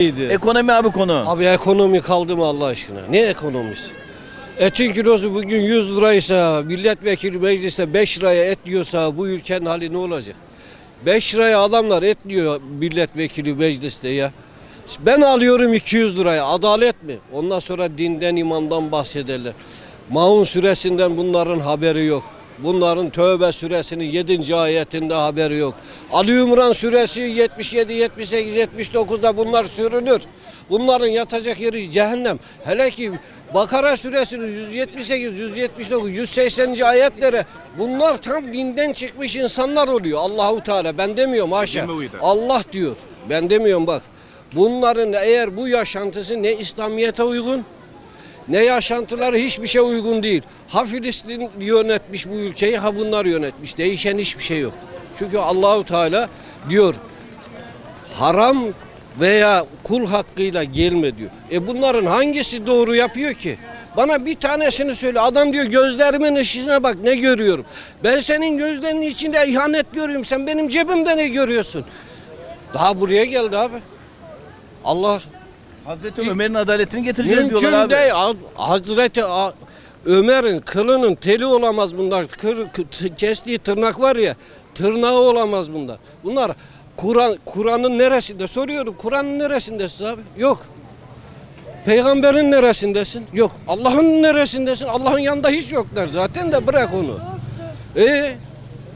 Ekonomi abi konu. Abi ekonomi kaldı mı Allah aşkına? Ne ekonomisi? Etin kilosu bugün 100 liraysa, milletvekili mecliste 5 liraya et yiyorsa bu ülkenin hali ne olacak? 5 liraya adamlar et yiyor milletvekili mecliste ya. Ben alıyorum 200 liraya. Adalet mi? Ondan sonra dinden imandan bahsederler. Maun suresinden bunların haberi yok. Bunların Tövbe suresinin 7. ayetinde haberi yok. Ali İmran suresi 77, 78, 79'da bunlar sürünür. Bunların yatacak yeri cehennem. Hele ki Bakara suresinin 178, 179, 180. ayetlere bunlar tam dinden çıkmış insanlar oluyor. Allahu Teala ben demiyorum haşa. Allah diyor. Ben demiyorum bak. Bunların eğer bu yaşantısı ne İslamiyet'e uygun ne yaşantıları hiçbir şey uygun değil. Ha Filistin yönetmiş bu ülkeyi ha bunlar yönetmiş. Değişen hiçbir şey yok. Çünkü Allahu Teala diyor haram veya kul hakkıyla gelme diyor. E bunların hangisi doğru yapıyor ki? Bana bir tanesini söyle. Adam diyor gözlerimin ışığına bak ne görüyorum. Ben senin gözlerinin içinde ihanet görüyorum. Sen benim cebimde ne görüyorsun? Daha buraya geldi abi. Allah Hazreti Ömer'in adaletini getireceğiz Mümkün diyorlar abi. değil. Ha- Hazreti A- Ömer'in kılının teli olamaz bunlar. Kır, kı- kestiği tırnak var ya, tırnağı olamaz bunlar. Bunlar Kur'an Kur'an'ın neresinde? Soruyorum. Kur'an'ın neresindesin abi? Yok. Peygamberin neresindesin? Yok. Allah'ın neresindesin? Allah'ın yanında hiç yoklar zaten de bırak onu. E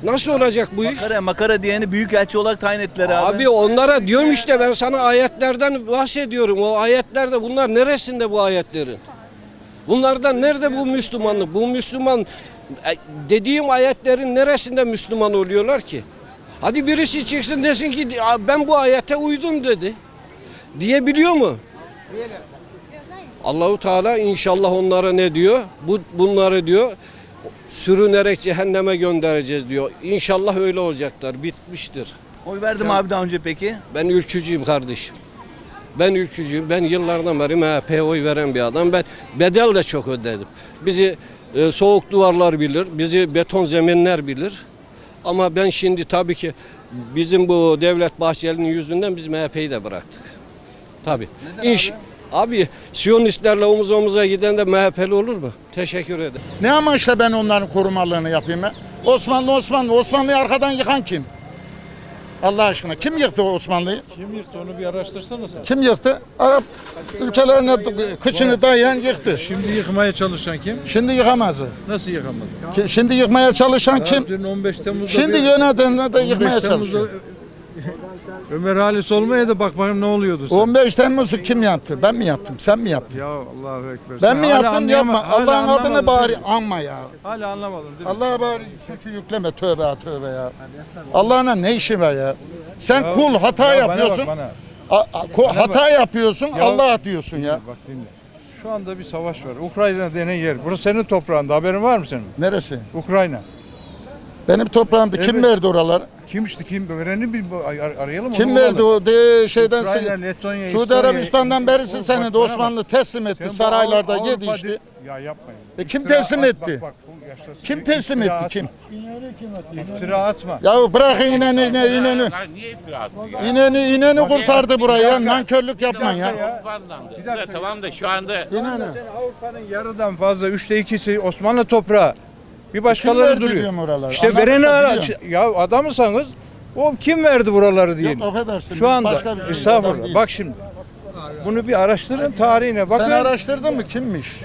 nasıl olacak bu iş? Makara makara diyeni büyük elçi olarak tayin ettiler abi. Abi onlara diyorum işte ben sana ayetlerden bahsediyorum. O ayetlerde bunlar neresinde bu ayetlerin? Bunlardan nerede bu Müslümanlık? Bu Müslüman e, dediğim ayetlerin neresinde Müslüman oluyorlar ki? Hadi birisi çıksın desin ki ben bu ayete uydum dedi. Diyebiliyor mu? Allahu Teala inşallah onlara ne diyor? Bu bunları diyor sürünerek cehenneme göndereceğiz diyor. İnşallah öyle olacaklar. Bitmiştir. Oy verdim abi daha önce peki. Ben ülkücüyüm kardeşim. Ben ülkücüyüm. Ben yıllardan beri MHP'ye oy veren bir adam. Ben bedel de çok ödedim. Bizi e, soğuk duvarlar bilir, bizi beton zeminler bilir. Ama ben şimdi tabii ki bizim bu Devlet Bahçeli'nin yüzünden biz MHP'yi de bıraktık. Tabii. İş, abi Siyonistlerle omuz omuza giden de MHP'li olur mu? Teşekkür ederim. Ne amaçla ben onların korumalığını yapayım ben? Osmanlı Osmanlı. Osmanlı'yı arkadan yıkan kim? Allah aşkına kim yıktı Osmanlı'yı? Kim yıktı onu bir araştırsana sen. Kim yıktı? Arap ülkelerine kıçını dayayan yıktı. Şimdi yıkmaya çalışan kim? Şimdi yıkamaz. Nasıl yıkamadı? Ki- Şimdi yıkmaya çalışan kim? Dün 15 Temmuz'da Şimdi bir- yönetenler de 15 yıkmaya Temmuz'da çalışıyor. Ömer Halis olmaya da bak bakayım ne oluyordu sen. 15 Temmuz'u kim yaptı? Ben mi yaptım? Sen mi yaptın? Ya Allahu Ekber. Ben Sen mi hala yaptım? anlayama- Yapma. hala Allah'ın adını bari değil mi? anma ya. Hala anlamadın değil mi? Allah'a bari suçu yükleme tövbe ha, tövbe ya. Allah'ına ne işi var ya? Sen Ya- kul hata ya bana bak, yapıyorsun. bana. A- a- ko- hata yapıyorsun. Ya- Allah diyorsun ya. Bak dinle. Şu anda bir savaş var. Ukrayna denen yer. Burası senin toprağında. Haberin var mı senin? Neresi? Ukrayna. Benim toprağımda kim Evet. verdi oraları? Kim işte kim? Vereni bir ar- arayalım. Kim onu verdi bulalım. o de şeyden Ukrayna, Suudi- Letonya, Suudi İstonya, Arabistan'dan berisi Bak, senin de bana Osmanlı bak. teslim etti Sen bu saraylarda Avrupa yedi di- işte. Ya yapmayın. E kim İftira teslim at- etti? Bak, bak, bu yaştasın. Kim teslim İftira etti atma. kim? İftira atma. Ya bırakın ineni ineni ineni. Lan niye iftira attın ya? İneni ineni kurtardı burayı ya. Nankörlük yapmayın ya. Osmanlı'dan. Bir dakika. Ya tamam da şu anda İneni. Avrupa'nın yarıdan fazla üçte ikisi Osmanlı toprağı. Bir başkaları verdi duruyor. diyorum oraları? İşte vereni ara. Ya adamısanız o kim verdi buraları diyelim. Yok affedersin. Şu anda başka bir şey, estağfurullah. Bak şimdi. Bunu bir araştırın tarihine bakın. Sen araştırdın mı kimmiş?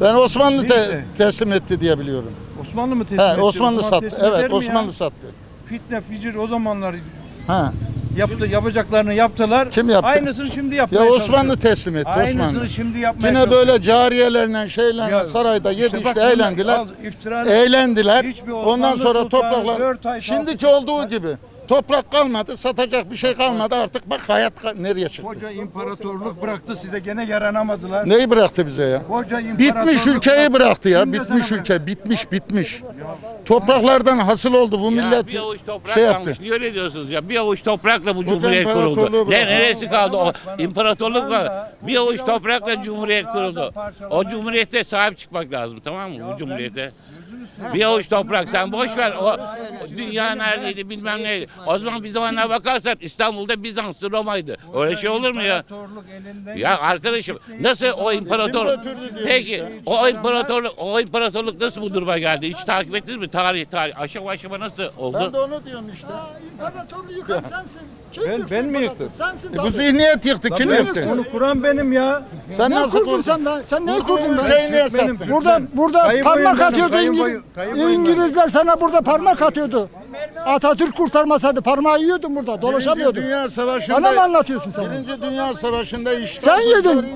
Ben Osmanlı te- teslim etti diye biliyorum. Osmanlı mı teslim He, etti? Osmanlı Osmanlı sattı. teslim eder Evet, mi Osmanlı ya? sattı. Fitne, ficir o zamanlar Ha. Yaptı, yapacaklarını yaptılar. Kim yaptı? Aynısını şimdi yapmaya Ya Osmanlı çalışıyor. teslim etti Aynısını Osmanlı. şimdi yapmaya Yine çalışıyor. böyle cariyelerle şeylerle Ya, sarayda yedi işte, bak eğlendiler. al, iftira- Eğlendiler. Hiçbir Osmanlı Ondan sonra sultanı topraklar dört ay şimdiki kaldı. olduğu gibi toprak kalmadı, satacak bir şey kalmadı artık bak hayat nereye çıktı. Koca imparatorluk bıraktı size gene yaranamadılar. Neyi bıraktı bize ya? Koca imparatorluk Bitmiş ülkeyi bıraktı ya. Bitmiş ülke. Bitmiş bitmiş. Topraklardan hasıl oldu bu ya millet. bir avuç toprak şey yaptı. kalmış. Niye öyle diyorsunuz ya? Bir avuç toprakla bu cumhuriyet imparatorluğu kuruldu. bırak. Ne neresi kaldı o imparatorluk var. Bir avuç toprakla toprak cumhuriyet kuruldu. O cumhuriyete sahip çıkmak lazım tamam mı? Bu cumhuriyete. Bir avuç toprak sen boş ver. O dünya neredeydi bilmem neydi. O zaman bir zamanlar bakarsan İstanbul'da Bizans'tı Roma'ydı. Öyle şey olur mu ya? Ya arkadaşım nasıl o imparatorluk? Peki o imparatorluk o imparatorluk nasıl bu duruma geldi? Hiç takip ettiniz mi? Tarih tarih aşama aşama nasıl Ben oldu? de onu diyorum işte. İmparatorluğu yıkan sensin. Kim Ben- ben mi yıktım? Sensin E, bu tabii. zihniyet yıktı. Kim Ben- yıktı? Onu kuran benim ya. Sen Ne nasıl kurdun sen ben? Sen neyi kurdun ben? Ülkeyi niye sattın? Burada burada parmak benim, atıyordu İngiliz. İngilizler sana burada parmak atıyordu. Atatürk kurtarmasaydı parmağı yiyordun burada. Birinci Dolaşamıyordun. Dünya Savaşı'nda Bana mı anlatıyorsun sen? Birinci Dünya Savaşı'nda işgal Sen yedin.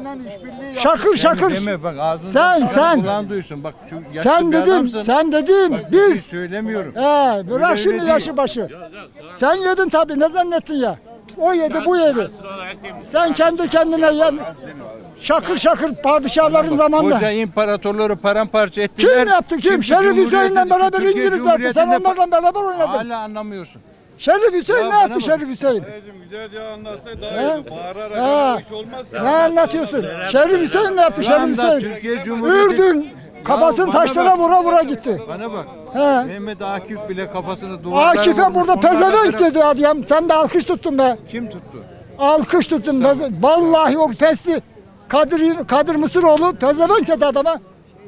Şakır şakır. Deme bak ağzını Sen, sen. kulağın duysun. Bak şu Sen dedim, adamsın. sen dedim. Bak, Biz söylemiyorum. He, bırak Öyle şimdi yaşı başı. Sen yedin tabii ne zannettin ya? O yedi bu yedi. Sen kendi kendine yen. Şakır şakır padişahların zamanında. Koca imparatorları paramparça ettiler. Kim yaptı kim? Şerif Hüseyin'le beraber Türkiye İngiliz yaptı. Sen onlarla beraber oynadın. Hala anlamıyorsun. Şerif Hüseyin Ya ne yaptı. Şerif Hüseyin? Güzelce anlatsa daha He? iyi. Bağırarak He. iş olmaz. Ne anlatıyorsun? Şerif Hüseyin ne yaptı Şerif Hüseyin? Türkiye Cumhuriyeti- Ürdün kafasını bana taşlara bak. vura vura gitti. Bana bak. He. Mehmet Akif bile kafasını duvarlara Akif'e vurmuş. burada Onlarla pezevenk beraber- dedi adam. Sen de alkış tuttun be. Kim tuttu? Alkış tuttun. Peze- Vallahi o fesli Kadir, Kadir Mısıroğlu pezevenk dedi adama.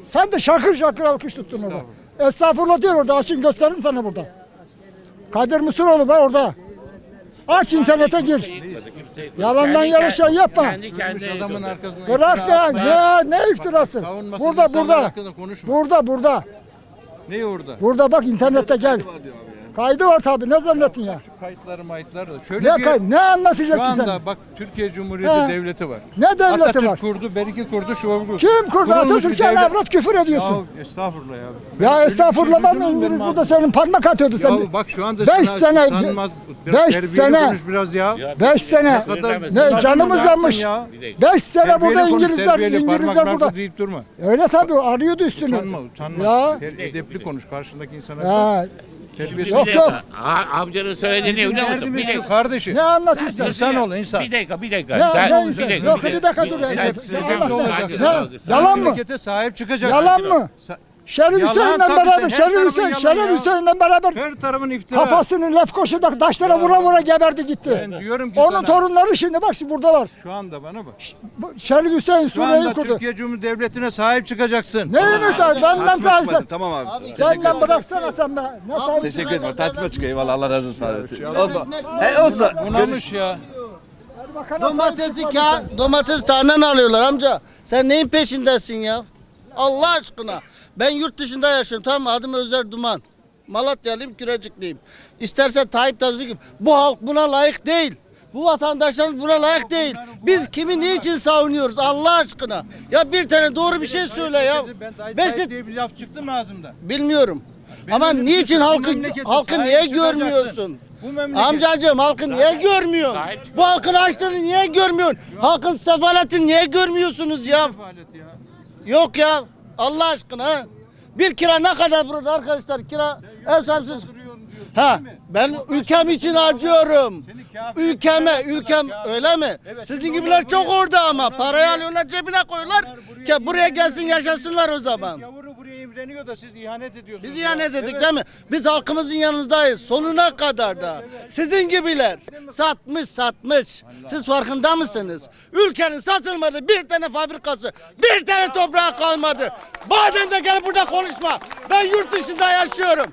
Sen de şakır şakır alkış tuttun orada. Estağfurullah diyor orada. Açın gösteririm sana burada. Kadir Mısıroğlu var orada. Aç internete gir. Yalandan yara şey yapma. Adamın arkasına Bırak da ne, ne iftirası? Savunmasız Burada insanlar burada. hakkında konuşma. Burada burada. Ne orada? Burada bak internette gel. Kaydı var tabi ne zannettin ya? Kayıtları mayıtları da. Şöyle Ne, bir, kay- ne şu anlatacaksın anda sen? bak Türkiye Cumhuriyeti He. devleti var. Ne devleti Atatürk var? kurdu, Beriki kurdu, şu kurdu. Kim kurdu? Kurulmuş bir Atatürk'e devlet. avrat küfür ediyorsun. Ya estağfurullah ya. Ya Öyle bir estağfurullah şey bak duydun mu İngiliz burada senin parmak atıyordu sen. Ya bak şu anda Beş sana sene- utanmaz, biraz beş terbiyeli sene- konuş biraz ya. Beş sene. kadar- Ne canımız Yaptın yanmış. ya. Beş sene Terbiyeli burada konuş, İngilizler, terbiyeli, İngilizler marka burada. deyip durma. Öyle tabii arıyordu üstünü. Utanma, utanma. Ya. Ter- edepli konuş karşındaki insana. Ya, Terbiyesiz. Yok, Bir yok. dakika. Ha, amcanın söylediğini biliyor musun? Bir dakika. kardeşim. ne anlatıyorsun? İnsan ol insan. Bir dakika, bir dakika. Ne, Sen- ne insan? Yok bir dakika dur. Sen- Allah Yalan mı? Memlekete sahip çıkacaksın. Yalan mı? Sa- Şerif Yalan Hüseyin'le tabii, beraber, her Şerif tarafın Hüseyin, yalan Şerif ya. Hüseyin'le beraber Her tarafın iftira. kafasını Lefkoşa'da taşlara vura vura geberdi gitti. Ben diyorum ki Onun sana- torunları şimdi bak şimdi buradalar. Şu anda bana bak. Bu Şerif Hüseyin Şu Suriye'yi anda kurdu. Türkiye Cumhuriyeti Devleti'ne sahip çıkacaksın. Neyini sen? Benden sayesinde. Tamam abi. Senden bıraksana sen be. Ne sahibi? Teşekkür ederim. Tartışma çıkıyor. Eyvallah Allah razı olsun. abi. Olsa. He olsa. Bunamış ya. Domatesi sahip ka çıkmadın. domates taneden alıyorlar amca. Sen neyin peşindesin ya? Allah aşkına. Ben yurt dışında yaşıyorum tamam mı? Adım Özer Duman. Malatyalıyım, Kürecikliyim. İsterse Tayyip Davuzu gibi. Bu halk buna layık değil. Bu vatandaşlarımız buna layık değil. Biz kimi niçin savunuyoruz Allah aşkına? Ya bir tane doğru bir şey söyle ya. Ben Tayyip Beş Tayyip diye bir laf çıktı mı ağzımdan? Bilmiyorum. Benim Ama niçin halkı halkı niye görmüyorsun? Bu memleket- Amcacığım halkı niye görmüyorsun? Bu halkın açlığını niye görmüyorsun? Halkın sefaletini niye görmüyorsunuz ya? Sefalet ya. Yok ya. Allah aşkına. Bir kira ne kadar burada arkadaşlar? Kira ev sahipsiz. Ha ben ülkem için acıyorum. Ülkeme, ülkem öyle mi? Sizin gibiler çok orada ama parayı alıyorlar cebine koyuyorlar ki buraya gelsin yaşasınlar o zaman. İmreniyor da siz ihanet ediyorsunuz. Biz ihanet dedik Evet. değil mi? Biz halkımızın yanınızdayız. Sonuna kadar da. Sizin gibiler satmış satmış. Siz farkında mısınız? Ülkenin satılmadı bir tane fabrikası, bir tane toprağı kalmadı. Badem'de gel burada konuşma. Ben yurt dışında yaşıyorum.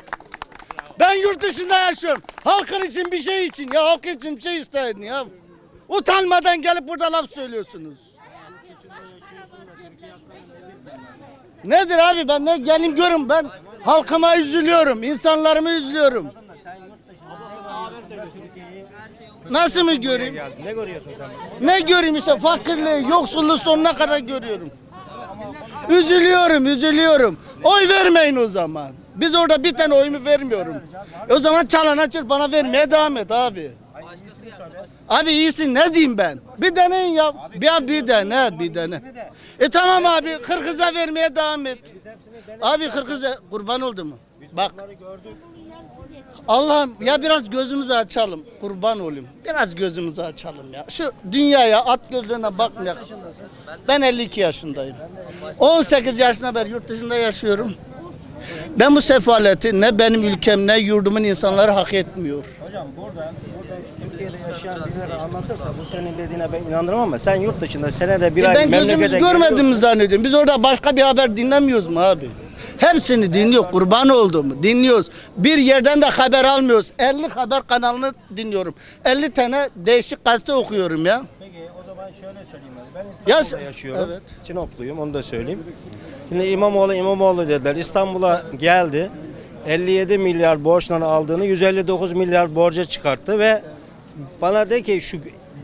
Ben yurt dışında yaşıyorum. Halkın için bir şey için ya halk için bir şey isteyin ya. Utanmadan gelip burada laf söylüyorsunuz. Nedir abi ben ne gelin görün ben halkıma üzülüyorum, insanlarımı üzülüyorum. Nasıl mı göreyim? Ne görüyorsun sen? Ne göreyim işte fakirliği, yoksulluğu sonuna kadar görüyorum. Üzülüyorum, üzülüyorum. Oy vermeyin o zaman. Biz orada bir tane oyumu vermiyorum. E o zaman çalana çırpana vermeye devam et abi. Abi iyisin ne diyeyim ben? Bir deneyin ya. Bir, bir dene, bir dene. E tamam abi Kırgız'a vermeye devam et. Abi Kırgız'a kurban oldu mu? Bak. Allah'ım ya biraz gözümüzü açalım. Kurban olayım. Biraz gözümüzü açalım ya. Şu dünyaya at gözlerine bakmayak. Ben 52 yaşındayım. 18 yaşına beri yurt dışında yaşıyorum. Ben bu sefaleti ne benim ülkem ne yurdumun insanları hak etmiyor. Hocam buradan Türkiye'de yaşayan birileri anlatırsa bu senin dediğine ben inanırım ama sen yurt dışında senede bir E ay ben gözümüz memlekete görmedim mi geliyorsun. zannediyorum. Biz orada başka bir haber dinlemiyoruz mu abi? Hepsini dinliyor. Kurban olduğumu dinliyoruz. Bir yerden de haber almıyoruz. 50 haber kanalını dinliyorum. 50 tane değişik gazete okuyorum ya. Peki o zaman şöyle söyleyeyim ben. Ben Ya İstanbul'da sen- yaşıyorum. evet. Sinopluyum onu da söyleyeyim. Şimdi İmamoğlu İmamoğlu dediler. İstanbul'a geldi. 57 milyar borçla aldığını 159 milyar borca çıkarttı ve bana de ki şu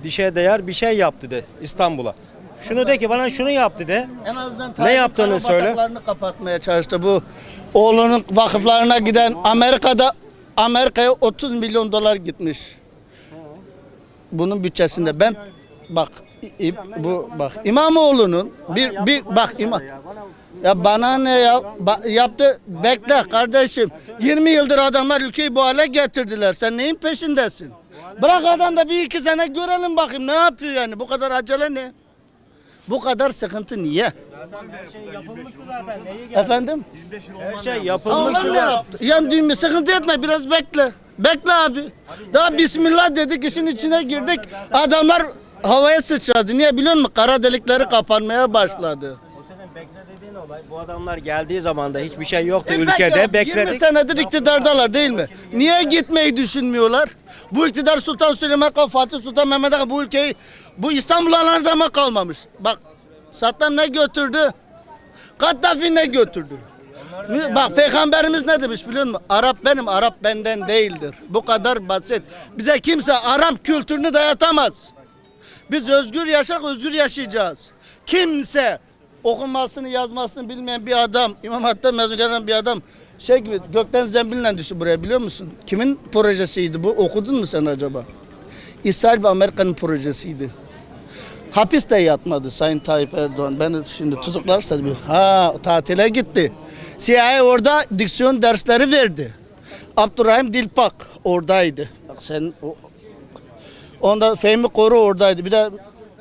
dişe değer bir şey yaptı de İstanbul'a. Şunu de ki bana şunu yaptı de. En azından Ne yaptığını söyle. kapatmaya çalıştı bu. Oğlunun vakıflarına giden Amerika'da Amerika'ya 30 milyon dolar gitmiş. Bunun bütçesinde ben bak i- bu bak İmamoğlu'nun bir bir bak İmam ya bana ne ya Ba- yaptı bekle kardeşim 20 yıldır adamlar ülkeyi bu hale getirdiler sen neyin peşindesin bırak adam da bir iki sene görelim bakayım ne yapıyor yani? Bu kadar acele ne? Bu kadar sıkıntı niye? Her şey yapılmıştı zaten. Geldi? efendim? Her şey Allah yapılmıştı. ne yaptı yani düğme sıkıntı etme biraz bekle. Bekle abi. Daha bismillah dedik işin içine girdik. Adamlar havaya sıçradı. Niye biliyor musun? Kara delikleri kapanmaya başladı bekle dediğin olay. Bu adamlar geldiği zaman da hiçbir şey yoktu E ülkede. bekle, Bekledik. 20 senedir iktidardalar değil mi? Niye gitmeyi düşünmüyorlar? Bu iktidar Sultan Süleyman Kan, Fatih Sultan Mehmet Han bu ülkeyi bu İstanbul alanında mı kalmamış? Bak Saddam ne götürdü? Kaddafi ne götürdü? Bak peygamberimiz ne demiş biliyor musun? Arap benim, Arap benden değildir. Bu kadar basit. Bize kimse Arap kültürünü dayatamaz. Biz özgür yaşarak özgür yaşayacağız. Kimse okumasını yazmasını bilmeyen bir adam, İmam Hatip'ten mezun gelen bir adam şey gibi gökten zembille düştü buraya biliyor musun? Kimin projesiydi bu? Okudun mu sen acaba? İsrail ve Amerika'nın projesiydi. Hapis de yatmadı Sayın Tayyip Erdoğan. Beni şimdi tutuklarsa ha tatile gitti. CIA orada diksiyon dersleri verdi. Abdurrahim Dilpak oradaydı. Bak sen o, Onda Fehmi Koru oradaydı. Bir de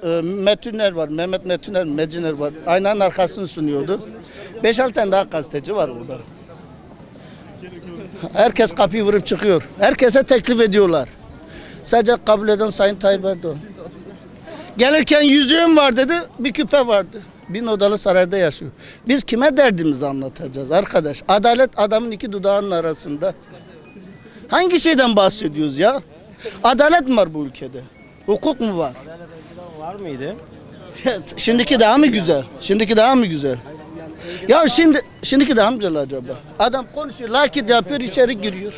e, Metüner var. Mehmet Metüner, Meciner var. Aynanın arkasını sunuyordu. 5-6 tane daha gazeteci var orada. Herkes kapıyı vurup çıkıyor. Herkese teklif ediyorlar. Sadece kabul eden Sayın Tayyip Erdoğan. Gelirken yüzüğüm var dedi, bir küpe vardı. Bin odalı sarayda yaşıyor. Biz kime derdimizi anlatacağız arkadaş? Adalet adamın iki dudağının arasında. Hangi şeyden bahsediyoruz ya? Adalet mi var bu ülkede? Hukuk mu var? Var mıydı? Şimdiki daha mı güzel? Şimdiki daha mı güzel? Ya şimdi şimdiki daha mı güzel acaba? Adam konuşuyor, lakit yapıyor, içeri giriyor.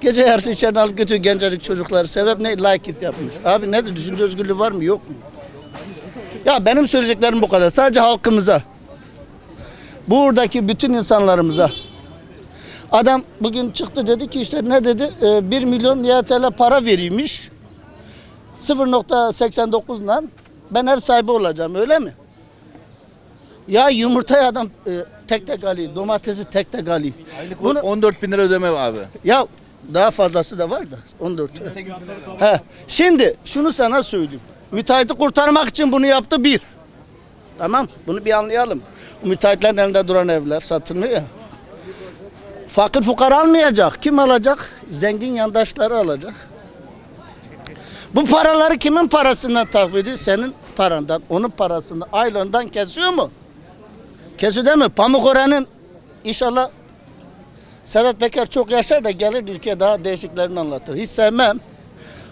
Gece yarısı içeriden alıp götürüyor gencecik çocukları. Sebep ne? Lakit yapmış. Abi ne düşünce özgürlüğü var mı yok mu? Ya benim söyleyeceklerim bu kadar. Sadece halkımıza. Buradaki bütün insanlarımıza. Adam bugün çıktı dedi ki işte ne dedi? Ee, 1 milyon YTL para veriymiş. 0.89 lan ben ev sahibi olacağım öyle mi? Ya yumurtayı adam e, tek tek alıyor, domatesi tek tek alıyor. Aylık Bunu- 14 bin lira ödeme var abi. Ya daha fazlası da var da 14. He. Şimdi şunu sana söyleyeyim. Müteahhiti kurtarmak için bunu yaptı bir. Tamam bunu bir anlayalım. Müteahhitlerin elinde duran evler satılmıyor ya. Fakir fukara almayacak. Kim alacak? Zengin yandaşları alacak. Bu paraları kimin parasından takviye ediyor? Senin parandan, onun parasından, aylarından kesiyor mu? Kesiyor değil mi? Pamukore'nin inşallah Sedat Peker çok yaşar da gelir ülkeye daha değişiklerini anlatır. Hiç sevmem.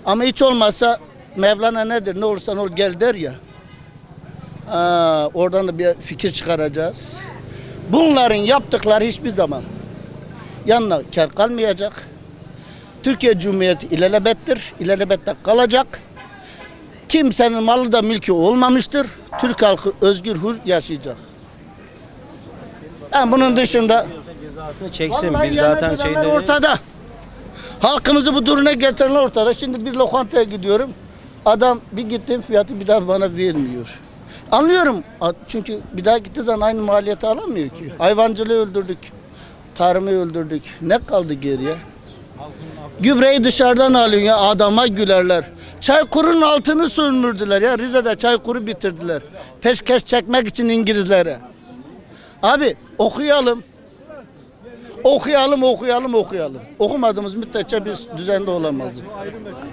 Ama hiç olmazsa Mevlana nedir? Ne olursan ol gel der ya. Ha, oradan da bir fikir çıkaracağız. Bunların yaptıkları hiçbir zaman yanına kar kalmayacak. Türkiye Cumhuriyeti ilelebettir. İlelebette kalacak. Kimsenin malı da mülkü olmamıştır. Türk halkı özgür hür yaşayacak. Yani bunun dışında Cezasını çeksin. Vallahi Biz zaten şeyleri... ortada. Halkımızı bu duruma getirenler ortada. Şimdi bir lokantaya gidiyorum. Adam bir gittiğim fiyatı bir daha bana vermiyor. Anlıyorum. Çünkü bir daha gittiği zaman aynı maliyeti alamıyor ki. Hayvancılığı öldürdük. Tarımı öldürdük. Ne kaldı geriye? Gübreyi dışarıdan alıyor ya adama gülerler. Çaykur'un altını sömürdüler ya Rize'de Çaykur'u bitirdiler. Peşkeş çekmek için İngilizlere. Abi okuyalım. Okuyalım, okuyalım, okuyalım. Okumadığımız müddetçe biz düzende olamazız.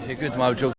Teşekkür ederim abi çok.